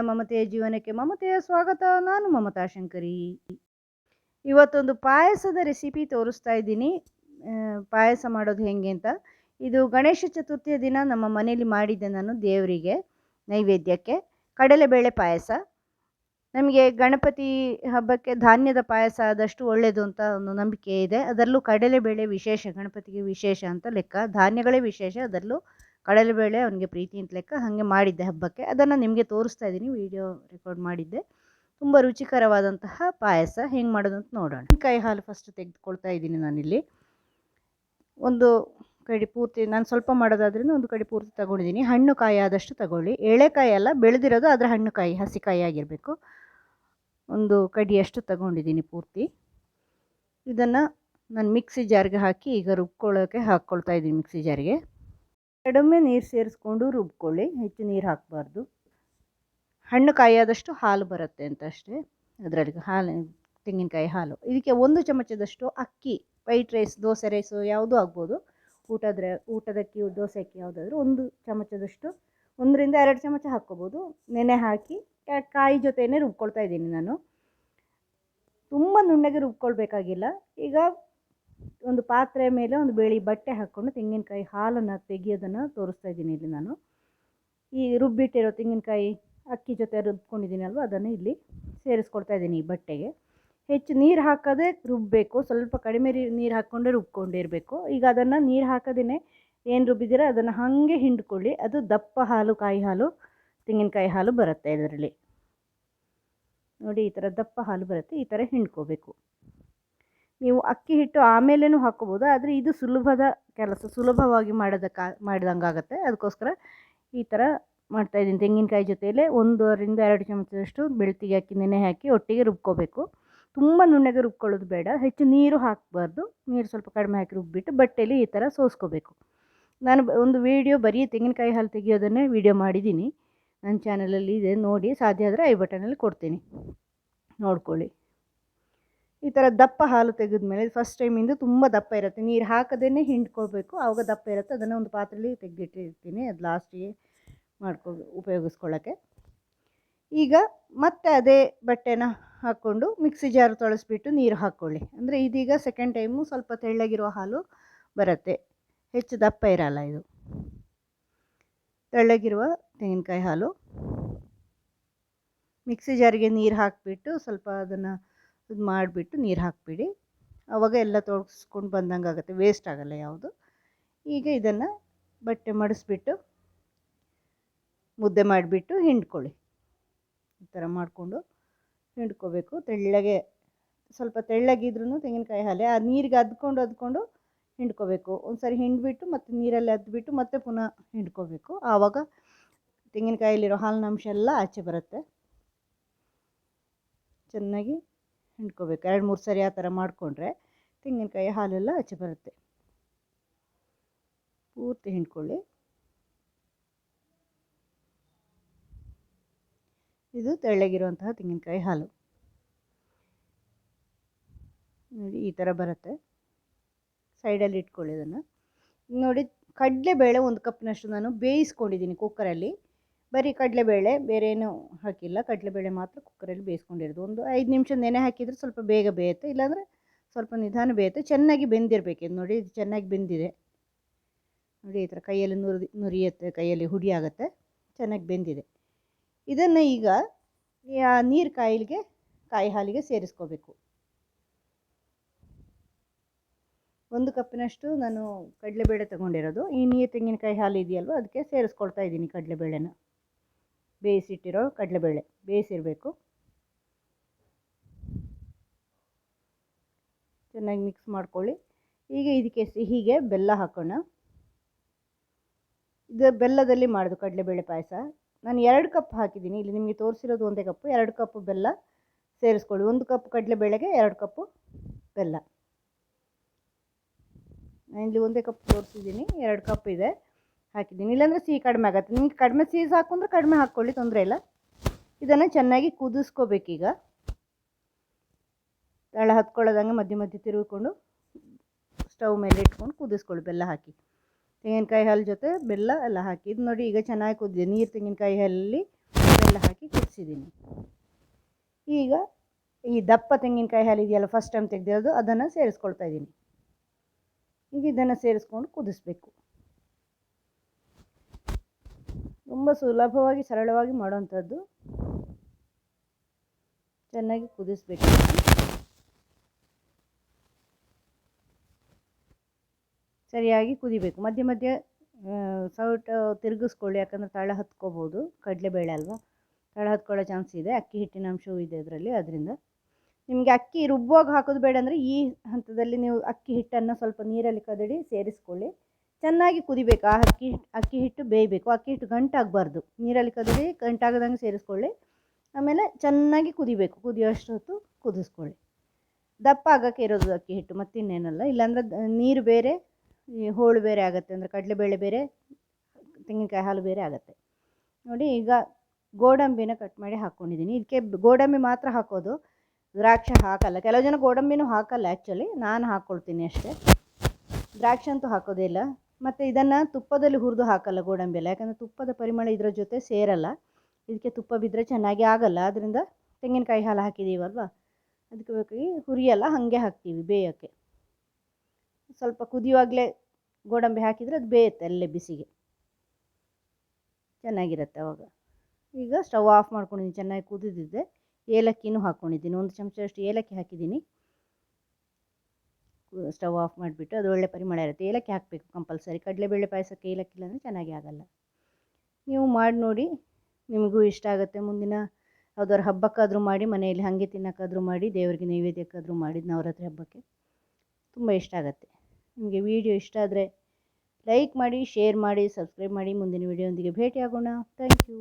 ಮಮತೆಯ ಜೀವನಕ್ಕೆ ಮಮತೆಯ ಸ್ವಾಗತ. ನಾನು ಮಮತಾ ಶಂಕರಿ. ಇವತ್ತೊಂದು ಪಾಯಸದ ರೆಸಿಪಿ ತೋರಿಸ್ತಾ ಇದ್ದೀನಿ. ಪಾಯಸ ಮಾಡೋದು ಹೇಗೆ ಅಂತ. ಇದು ಗಣೇಶ ಚತುರ್ಥಿಯ ದಿನ ನಮ್ಮ ಮನೆಯಲ್ಲಿ ಮಾಡಿದ್ದೆ ನಾನು ದೇವರಿಗೆ ನೈವೇದ್ಯಕ್ಕೆ. ಕಡಲೆಬೇಳೆ ಪಾಯಸ. ನಮಗೆ ಗಣಪತಿ ಹಬ್ಬಕ್ಕೆ ಧಾನ್ಯದ ಪಾಯಸ ಆದಷ್ಟು ಒಳ್ಳೆಯದು ಅಂತ ಒಂದು ನಂಬಿಕೆ ಇದೆ. ಅದರಲ್ಲೂ ಕಡಲೆಬೇಳೆ ವಿಶೇಷ, ಗಣಪತಿಗೆ ವಿಶೇಷ ಅಂತ ಲೆಕ್ಕ. ಧಾನ್ಯಗಳೇ ವಿಶೇಷ, ಅದರಲ್ಲೂ ಕಡಲೆಬೇಳೆ ಅವನಿಗೆ ಪ್ರೀತಿ ಅಂತ ಲೆಕ್ಕ ಹಾಗೆ ಮಾಡಿದ್ದೆ ಹಬ್ಬಕ್ಕೆ. ಅದನ್ನು ನಿಮಗೆ ತೋರಿಸ್ತಾ ಇದ್ದೀನಿ ವಿಡಿಯೋ ರೆಕಾರ್ಡ್ ಮಾಡಿದ್ದೆ. ತುಂಬ ರುಚಿಕರವಾದಂತಹ ಪಾಯಸ ಹೆಂಗೆ ಮಾಡೋದು ಅಂತ ನೋಡೋಣ. ಕೈ ಹಾಲು ಫಸ್ಟ್ ತೆಗೆದುಕೊಳ್ತಾ ಇದ್ದೀನಿ ನಾನಿಲ್ಲಿ. ಒಂದು ಕಡಿ ಪೂರ್ತಿ, ನಾನು ಸ್ವಲ್ಪ ಮಾಡೋದಾದ್ರಿಂದ ಒಂದು ಕಡೆ ಪೂರ್ತಿ ತಗೊಂಡಿದ್ದೀನಿ ಹಣ್ಣು ಕಾಯಿ ಆದಷ್ಟು ತಗೊಳ್ಳಿ. ಎಳೆಕಾಯಿ ಅಲ್ಲ, ಬೆಳೆದಿರೋದು ಅದರ ಹಣ್ಣು ಕಾಯಿ, ಹಸಿ ಕಾಯಿ ಆಗಿರಬೇಕು. ಒಂದು ಕಡಿಯಷ್ಟು ತಗೊಂಡಿದ್ದೀನಿ ಪೂರ್ತಿ. ಇದನ್ನು ನಾನು ಮಿಕ್ಸಿ ಜಾರ್ಗೆ ಹಾಕಿ ಈಗ ರುಬ್ಕೊಳ್ಳೋಕ್ಕೆ ಹಾಕ್ಕೊಳ್ತಾ ಇದ್ದೀನಿ ಮಿಕ್ಸಿ ಜಾರಿಗೆ. ಕಡಿಮೆ ನೀರು ಸೇರಿಸ್ಕೊಂಡು ರುಬ್ಕೊಳ್ಳಿ, ಹೆಚ್ಚು ನೀರು ಹಾಕಬಾರ್ದು. ಹಣ್ಣು ಕಾಯಿಯಾದಷ್ಟು ಹಾಲು ಬರುತ್ತೆ ಅಂತ ಅಷ್ಟೇ. ಅದರಲ್ಲಿ ಹಾಲು, ತೆಂಗಿನಕಾಯಿ ಹಾಲು. ಇದಕ್ಕೆ ಒಂದು ಚಮಚದಷ್ಟು ಅಕ್ಕಿ, ವೈಟ್ ರೈಸ್, ದೋಸೆ ರೈಸು ಯಾವುದೂ ಆಗ್ಬೋದು. ಊಟದ ಊಟದಕ್ಕಿ ದೋಸೆ ಅಕ್ಕಿ ಯಾವುದಾದ್ರೂ ಒಂದು ಚಮಚದಷ್ಟು, ಒಂದರಿಂದ ಎರಡು ಚಮಚ ಹಾಕ್ಕೋಬೋದು. ನೆನೆ ಹಾಕಿ ಕಾಯಿ ಜೊತೆಯೇ ರುಬ್ಕೊಳ್ತಾ ಇದ್ದೀನಿ ನಾನು. ತುಂಬ ನುಣ್ಣಗೆ ರುಬ್ಕೊಳ್ಬೇಕಾಗಿಲ್ಲ. ಈಗ ಒಂದು ಪಾತ್ರೆ ಮೇಲೆ ಒಂದು ಬೇಳಿ ಬಟ್ಟೆ ಹಾಕ್ಕೊಂಡು ತೆಂಗಿನಕಾಯಿ ಹಾಲನ್ನು ತೆಗೆಯೋದನ್ನು ತೋರಿಸ್ತಾ ಇದ್ದೀನಿ ಇಲ್ಲಿ ನಾನು. ಈ ರುಬ್ಬಿಟ್ಟಿರೋ ತೆಂಗಿನಕಾಯಿ ಅಕ್ಕಿ ಜೊತೆ ರುಬ್ಕೊಂಡಿದ್ದೀನಲ್ವ, ಅದನ್ನು ಇಲ್ಲಿ ಸೇರಿಸ್ಕೊಳ್ತಾ ಇದ್ದೀನಿ ಈ ಬಟ್ಟೆಗೆ. ಹೆಚ್ಚು ನೀರು ಹಾಕದೆ ರುಬ್ಬಬೇಕು ಸ್ವಲ್ಪ ಕಡಿಮೆ ನೀರು ಹಾಕ್ಕೊಂಡೇ ರುಬ್ಕೊಂಡಿರಬೇಕು. ಈಗ ಅದನ್ನು ನೀರು ಹಾಕದೇ ಏನು ರುಬ್ಬಿದ್ದೀರ, ಅದನ್ನು ಹಾಗೆ ಹಿಂಡ್ಕೊಳ್ಳಿ. ಅದು ದಪ್ಪ ಹಾಲು, ಕಾಯಿ ಹಾಲು, ತೆಂಗಿನಕಾಯಿ ಹಾಲು ಬರುತ್ತೆ ಇದರಲ್ಲಿ. ನೋಡಿ, ಈ ಥರ ದಪ್ಪ ಹಾಲು ಬರುತ್ತೆ, ಈ ಥರ ಹಿಂಡ್ಕೋಬೇಕು. ನೀವು ಅಕ್ಕಿ ಹಿಟ್ಟು ಆಮೇಲೇನೂ ಹಾಕ್ಕೋಬೋದು, ಆದರೆ ಇದು ಸುಲಭದ ಕೆಲಸ, ಸುಲಭವಾಗಿ ಮಾಡೋದಕ್ಕೆ ಮಾಡಿದಂಗೆ ಆಗುತ್ತೆ ಅದಕ್ಕೋಸ್ಕರ ಈ ಥರ ಮಾಡ್ತಾಯಿದ್ದೀನಿ ತೆಂಗಿನಕಾಯಿ ಜೊತೆಯಲ್ಲೇ ಒಂದರಿಂದ ಎರಡು ಚಮಚದಷ್ಟು ಬೆಳ್ತಿಗೆ ಹಾಕಿ, ನೆನೆ ಹಾಕಿ ಒಟ್ಟಿಗೆ ರುಬ್ಕೋಬೇಕು. ತುಂಬ ನುಣ್ಣಗೆ ರುಬ್ಕೊಳ್ಳೋದು ಬೇಡ. ಹೆಚ್ಚು ನೀರು ಹಾಕಬಾರ್ದು. ನೀರು ಸ್ವಲ್ಪ ಕಡಿಮೆ ಹಾಕಿ ರುಬ್ಬಿಟ್ಟು ಬಟ್ಟೆಯಲ್ಲಿ ಈ ಥರ ಸೋಸ್ಕೋಬೇಕು. ನಾನು ಒಂದು ವೀಡಿಯೋ ಬರೀ ತೆಂಗಿನಕಾಯಿ ಹಾಲು ತೆಗಿಯೋದನ್ನೇ ವೀಡಿಯೋ ಮಾಡಿದ್ದೀನಿ. ನನ್ನ ಚಾನಲಲ್ಲಿ ಇದೆ, ನೋಡಿ, ಸಾಧ್ಯ ಆದರೆ ಐ ಬಟನಲ್ಲಿ ಕೊಡ್ತೀನಿ. ನೋಡ್ಕೊಳ್ಳಿ. ಈ ಥರ ದಪ್ಪ ಹಾಲು ತೆಗೆದ ಮೇಲೆ ಫಸ್ಟ್ ಟೈಮಿಂದ ತುಂಬ ದಪ್ಪ ಇರುತ್ತೆ. ನೀರು ಹಾಕದೇ ಹಿಂಡ್ಕೋಬೇಕು ಆವಾಗ ದಪ್ಪ ಇರುತ್ತೆ. ಅದನ್ನು ಒಂದು ಪಾತ್ರೆಯಲ್ಲಿ ತೆಗೆದಿಟ್ಟಿರ್ತೀನಿ. ಅದು ಲಾಸ್ಟಿಗೆ ಮಾಡ್ಕೊ ಉಪಯೋಗಿಸ್ಕೊಳ್ಳೋಕ್ಕೆ ಈಗ ಮತ್ತೆ ಅದೇ ಬಟ್ಟೆನ ಹಾಕ್ಕೊಂಡು ಮಿಕ್ಸಿ ಜಾರ್ ತೊಳಸ್ಬಿಟ್ಟು ನೀರು ಹಾಕ್ಕೊಳ್ಳಿ ಅಂದರೆ ಇದೀಗ ಸೆಕೆಂಡ್ ಟೈಮು ಸ್ವಲ್ಪ ತೆಳ್ಳಗಿರುವ ಹಾಲು ಬರುತ್ತೆ. ಹೆಚ್ಚು ದಪ್ಪ ಇರಲ್ಲ ಇದು. ತೆಳ್ಳಗಿರುವ ತೆಂಗಿನಕಾಯಿ ಹಾಲು. ಮಿಕ್ಸಿ ಜಾರಿಗೆ ನೀರು ಹಾಕಿಬಿಟ್ಟು ಸ್ವಲ್ಪ ಅದನ್ನು ಇದು ಮಾಡಿಬಿಟ್ಟು ನೀರು ಹಾಕಿಬಿಡಿ. ಆವಾಗ ಎಲ್ಲ ತೊಳಸ್ಕೊಂಡು ಬಂದಂಗೆ ಆಗುತ್ತೆ. ವೇಸ್ಟ್ ಆಗಲ್ಲ ಯಾವುದು. ಈಗ ಇದನ್ನು ಬಟ್ಟೆ ಮಡಿಸ್ಬಿಟ್ಟು ಮುದ್ದೆ ಮಾಡಿಬಿಟ್ಟು ಹಿಂಡ್ಕೊಳ್ಳಿ. ಈ ಥರ ಮಾಡಿಕೊಂಡು ಹಿಂಡ್ಕೋಬೇಕು. ತೆಳ್ಳಗೆ ಸ್ವಲ್ಪ ತೆಳ್ಳಗಿದ್ರೂ ತೆಂಗಿನಕಾಯಿ ಹಾಲೆ. ಆ ನೀರಿಗೆ ಅದ್ಕೊಂಡು ಅದ್ಕೊಂಡು ಹಿಂಡ್ಕೋಬೇಕು. ಒಂದು ಸರಿ ಹಿಂಡ್ಬಿಟ್ಟು ಮತ್ತು ನೀರಲ್ಲಿ ಅದ್ಬಿಟ್ಟು ಮತ್ತೆ ಪುನಃ ಹಿಂಡ್ಕೋಬೇಕು. ಆವಾಗ ತೆಂಗಿನಕಾಯಲ್ಲಿರೋ ಹಾಲಿನ ಅಂಶ ಎಲ್ಲ ಆಚೆ ಬರುತ್ತೆ. ಚೆನ್ನಾಗಿ ಹಿಂಡ್ಕೋಬೇಕು. ಎರಡು, ಮೂರು ಸರಿ ಆ ಥರ ಮಾಡಿಕೊಂಡ್ರೆ ತೆಂಗಿನಕಾಯಿ ಹಾಲೆಲ್ಲ ಆಚೆ ಬರುತ್ತೆ. ಪೂರ್ತಿ ಹಿಂಡ್ಕೊಳ್ಳಿ. ಇದು ತೆಳ್ಳಗಿರುವಂತಹ ತೆಂಗಿನಕಾಯಿ ಹಾಲು. ನೋಡಿ, ಈ ಥರ ಬರುತ್ತೆ. ಸೈಡಲ್ಲಿ ಇಟ್ಕೊಳ್ಳಿ ಅದನ್ನು ನೋಡಿ, ಕಡಲೆಬೇಳೆ ಒಂದು ಕಪ್ನಷ್ಟು ನಾನು ಬೇಯಿಸ್ಕೊಂಡಿದ್ದೀನಿ ಕುಕ್ಕರಲ್ಲಿ. ಬರೀ ಕಡಲೆಬೇಳೆ ಬೇರೆ ಏನು ಹಾಕಿಲ್ಲ. ಕಡಲೆಬೇಳೆ ಮಾತ್ರ ಕುಕ್ಕರಲ್ಲಿ ಬೇಯಿಸ್ಕೊಂಡಿರೋದು. ಒಂದು ಐದು ನಿಮಿಷ ನೆನೆ ಹಾಕಿದರೆ ಸ್ವಲ್ಪ ಬೇಗ ಬೇಯುತ್ತೆ. ಇಲ್ಲಾಂದರೆ ಸ್ವಲ್ಪ ನಿಧಾನ ಬೇಯುತ್ತೆ. ಚೆನ್ನಾಗಿ ಬೆಂದಿರಬೇಕು. ಇದು ನೋಡಿ, ಇದು ಚೆನ್ನಾಗಿ ಬೆಂದಿದೆ. ನೋಡಿ, ಈ ಥರ ಕೈಯಲ್ಲಿ ನುರಿ ನುರಿಯುತ್ತೆ, ಕೈಯಲ್ಲಿ ಹುಡಿ ಆಗುತ್ತೆ. ಚೆನ್ನಾಗಿ ಬೆಂದಿದೆ. ಇದನ್ನು ಈಗ ನೀರು ಕಾಯಿಲಿಗೆ, ಕಾಯಿ ಹಾಲಿಗೆ ಸೇರಿಸ್ಕೋಬೇಕು. ಒಂದು ಕಪ್ಪಿನಷ್ಟು ನಾನು ಕಡಲೆಬೇಳೆ ತಗೊಂಡಿರೋದು. ಈ ನೀರು ತೆಂಗಿನಕಾಯಿ ಹಾಲು ಇದೆಯಲ್ವ? ಅದಕ್ಕೆ ಸೇರಿಸ್ಕೊಳ್ತಾ ಇದ್ದೀನಿ ಕಡಲೆಬೇಳೆನ. ಬೇಯಿಸಿಟ್ಟಿರೋ ಕಡಲೆಬೇಳೆ, ಬೇಯಿಸಿರಬೇಕು. ಚೆನ್ನಾಗಿ ಮಿಕ್ಸ್ ಮಾಡ್ಕೊಳ್ಳಿ. ಈಗ ಇದಕ್ಕೆ ಸಿಹಿಗೆ ಬೆಲ್ಲ ಹಾಕೋಣ. ಇದು ಬೆಲ್ಲದಲ್ಲಿ ಮಾಡೋದು ಕಡಲೆಬೇಳೆ ಪಾಯಸ. ನಾನು ಎರಡು ಕಪ್ ಹಾಕಿದ್ದೀನಿ. ಇಲ್ಲಿ ನಿಮಗೆ ತೋರಿಸಿರೋದು ಒಂದೇ ಕಪ್ಪು, ಎರಡು ಕಪ್ ಬೆಲ್ಲ ಸೇರಿಸ್ಕೊಳ್ಳಿ. ಒಂದು ಕಪ್ ಕಡಲೆಬೇಳೆಗೆ, ಎರಡು ಕಪ್ಪು ಬೆಲ್ಲ. ನಾನು ಇಲ್ಲಿ ಒಂದೇ ಕಪ್ ತೋರಿಸಿದ್ದೀನಿ. ಎರಡು ಕಪ್ ಇದೆ. ಹಾಕಿದ್ದೀನಿ. ಇಲ್ಲಾಂದರೆ ಸಿಹಿ ಕಡಿಮೆ ಆಗುತ್ತೆ. ನಿಮ್ಗೆ ಕಡಿಮೆ ಸಿಹಿ ಸಾಕು ಅಂದರೆ ಕಡಿಮೆ ಹಾಕ್ಕೊಳ್ಳಿ, ತೊಂದರೆ ಇಲ್ಲ. ಇದನ್ನು ಚೆನ್ನಾಗಿ ಕುದಿಸ್ಕೋಬೇಕೀಗ. ತಳ ಹತ್ಕೊಳ್ಳೋದಂಗೆ ಮಧ್ಯೆ ಮಧ್ಯೆ ತಿರುಗಿಕೊಂಡು ಸ್ಟವ್ ಮೇಲೆ ಇಟ್ಕೊಂಡು ಕುದಿಸ್ಕೊಳ್ಳಿ ಬೆಲ್ಲ ಹಾಕಿ. ತೆಂಗಿನಕಾಯಿ ಹಾಲು ಜೊತೆ ಬೆಲ್ಲ ಎಲ್ಲ ಹಾಕಿ. ಇದು ನೋಡಿ ಈಗ ಚೆನ್ನಾಗಿ ಕುದಿದೆ ನೀರು ತೆಂಗಿನಕಾಯಿ ಹಾಲಲ್ಲಿ ಬೆಲ್ಲ ಹಾಕಿ ಕುದಿಸಿದ್ದೀನಿ. ಈಗ ಈ ದಪ್ಪ ತೆಂಗಿನಕಾಯಿ ಹಾಲು ಇದೆಯಲ್ಲ ಫಸ್ಟ್ ಟೈಮ್ ತೆಗೆದಿರೋದು, ಅದನ್ನು ಸೇರಿಸ್ಕೊಳ್ತಾ ಇದ್ದೀನಿ. ಈಗ ಇದನ್ನು ಸೇರಿಸ್ಕೊಂಡು ಕುದಿಸ್ಬೇಕು. ತುಂಬ ಸುಲಭವಾಗಿ ಸರಳವಾಗಿ ಮಾಡುವಂಥದ್ದು. ಚೆನ್ನಾಗಿ ಕುದಿಸ್ಬೇಕು. ಸರಿಯಾಗಿ ಕುದಿಬೇಕು. ಮಧ್ಯ ಮಧ್ಯೆ ಸೌಟ್ ತಿರುಗಿಸ್ಕೊಳ್ಳಿ, ಯಾಕಂದರೆ ತಳ ಹತ್ಕೋಬೋದು. ಕಡಲೆಬೇಳೆ ಅಲ್ವಾ? ತಳ ಹತ್ಕೊಳ್ಳೋ ಚಾನ್ಸ್ ಇದೆ. ಅಕ್ಕಿ ಹಿಟ್ಟಿನ ಅಂಶವೂ ಇದೆ ಅದರಲ್ಲಿ. ಅದರಿಂದ ನಿಮಗೆ ಅಕ್ಕಿ ರುಬ್ಬುವಾಗ ಹಾಕೋದು ಬೇಡ ಅಂದರೆ ಈ ಹಂತದಲ್ಲಿ ನೀವು ಅಕ್ಕಿ ಹಿಟ್ಟನ್ನು ಸ್ವಲ್ಪ ನೀರಲ್ಲಿ ಕದಡಿ ಸೇರಿಸ್ಕೊಳ್ಳಿ. ಚೆನ್ನಾಗಿ ಕುದಿಬೇಕು. ಆ ಅಕ್ಕಿ ಅಕ್ಕಿ ಹಿಟ್ಟು ಬೇಯಬೇಕು. ಅಕ್ಕಿ ಹಿಟ್ಟು ಗಂಟಾಗಬಾರ್ದು. ನೀರಲ್ಲಿ ಕದಡಿ ಗಂಟಾಗದಂಗೆ ಸೇರಿಸ್ಕೊಳ್ಳಿ. ಆಮೇಲೆ ಚೆನ್ನಾಗಿ ಕುದಿಬೇಕು. ಕುದಿಯೋಷ್ಟು ಹೊತ್ತು ಕುದಿಸ್ಕೊಳ್ಳಿ. ದಪ್ಪ ಆಗೋಕ್ಕೆ ಇರೋದು ಅಕ್ಕಿ ಹಿಟ್ಟು, ಮತ್ತಿನ್ನೇನಲ್ಲ. ಇಲ್ಲಾಂದ್ರೆ ನೀರು ಬೇರೆ ಹೋಳು ಬೇರೆ ಆಗುತ್ತೆ. ಅಂದರೆ ಕಡಲೆಬೇಳೆ ಬೇರೆ, ತೆಂಗಿನಕಾಯಿ ಹಾಲು ಬೇರೆ ಆಗುತ್ತೆ. ನೋಡಿ, ಈಗ ಗೋಡಂಬಿನ ಕಟ್ ಮಾಡಿ ಹಾಕ್ಕೊಂಡಿದ್ದೀನಿ ಇದಕ್ಕೆ ಗೋಡಂಬಿ ಮಾತ್ರ ಹಾಕೋದು. ದ್ರಾಕ್ಷಿ ಹಾಕಲ್ಲ. ಕೆಲವು ಜನ ಗೋಡಂಬಿನೂ ಹಾಕಲ್ಲ ಆ್ಯಕ್ಚುಲಿ ನಾನು ಹಾಕ್ಕೊಳ್ತೀನಿ ಅಷ್ಟೇ. ದ್ರಾಕ್ಷಿ ಅಂತೂ ಹಾಕೋದೇ ಇಲ್ಲ. ಮತ್ತು ಇದನ್ನು ತುಪ್ಪದಲ್ಲಿ ಹುರಿದು ಹಾಕಲ್ಲ ಗೋಡಂಬಿ ಎಲ್ಲ. ಯಾಕಂದರೆ ತುಪ್ಪದ ಪರಿಮಳ ಇದರ ಜೊತೆ ಸೇರಲ್ಲ. ಇದಕ್ಕೆ ತುಪ್ಪ ಬಿದ್ದರೆ ಚೆನ್ನಾಗಿ ಆಗಲ್ಲ. ಅದರಿಂದ ತೆಂಗಿನಕಾಯಿ ಹಾಲು ಹಾಕಿದ್ದೀವಲ್ವ ಅದಕ್ಕೆ ಬೇಕಾಗಿ ಹುರಿಯಲ್ಲ, ಹಾಗೆ ಹಾಕ್ತೀವಿ ಬೇಯೋಕ್ಕೆ. ಸ್ವಲ್ಪ ಕುದಿಯುವಾಗಲೇ ಗೋಡಂಬಿ ಹಾಕಿದರೆ ಅದು ಬೇಯುತ್ತೆ ಅಲ್ಲೇ ಬಿಸಿಗೆ. ಚೆನ್ನಾಗಿರುತ್ತೆ ಅವಾಗ. ಈಗ ಸ್ಟವ್ ಆಫ್ ಮಾಡ್ಕೊಂಡಿದ್ದೀನಿ, ಚೆನ್ನಾಗಿ ಕುದಿದಿದ್ದೆ. ಏಲಕ್ಕಿನೂ ಹಾಕ್ಕೊಂಡಿದ್ದೀನಿ ಒಂದು ಚಮಚದಷ್ಟು ಏಲಕ್ಕಿ ಹಾಕಿದ್ದೀನಿ. ಸ್ಟವ್ ಆಫ್ ಮಾಡಿಬಿಟ್ಟು ಅದು ಒಳ್ಳೆ ಪರಿಮಳ ಇರುತ್ತೆ. ಏಲಕ್ಕಿ ಹಾಕಬೇಕು ಕಂಪಲ್ಸರಿ. ಕಡಲೆಬೇಳೆ ಪಾಯಸಕ್ಕೆ ಏಲಕ್ಕಿ ಇಲ್ಲಾಂದರೆ ಚೆನ್ನಾಗಿ ಆಗೋಲ್ಲ. ನೀವು ಮಾಡಿ ನೋಡಿ, ನಿಮಗೂ ಇಷ್ಟ ಆಗುತ್ತೆ. ಮುಂದಿನ ಯಾವ್ದಾದ್ರು ಹಬ್ಬಕ್ಕಾದರೂ ಮಾಡಿ, ಮನೆಯಲ್ಲಿ ಹಾಗೆ ತಿನ್ನೋಕ್ಕಾದರೂ ಮಾಡಿ, ದೇವರಿಗೆ ನೈವೇದ್ಯಕ್ಕಾದರೂ ಮಾಡಿದ ನವರಾತ್ರಿ ಹಬ್ಬಕ್ಕೆ ತುಂಬ ಇಷ್ಟ ಆಗುತ್ತೆ. ನಿಮಗೆ ವಿಡಿಯೋ ಇಷ್ಟ ಆದರೆ ಲೈಕ್ ಮಾಡಿ, ಶೇರ್ ಮಾಡಿ, ಸಬ್ಸ್ಕ್ರೈಬ್ ಮಾಡಿ. ಮುಂದಿನ ವಿಡಿಯೋದೊಂದಿಗೆ ಭೇಟಿಯಾಗೋಣ. Thank you.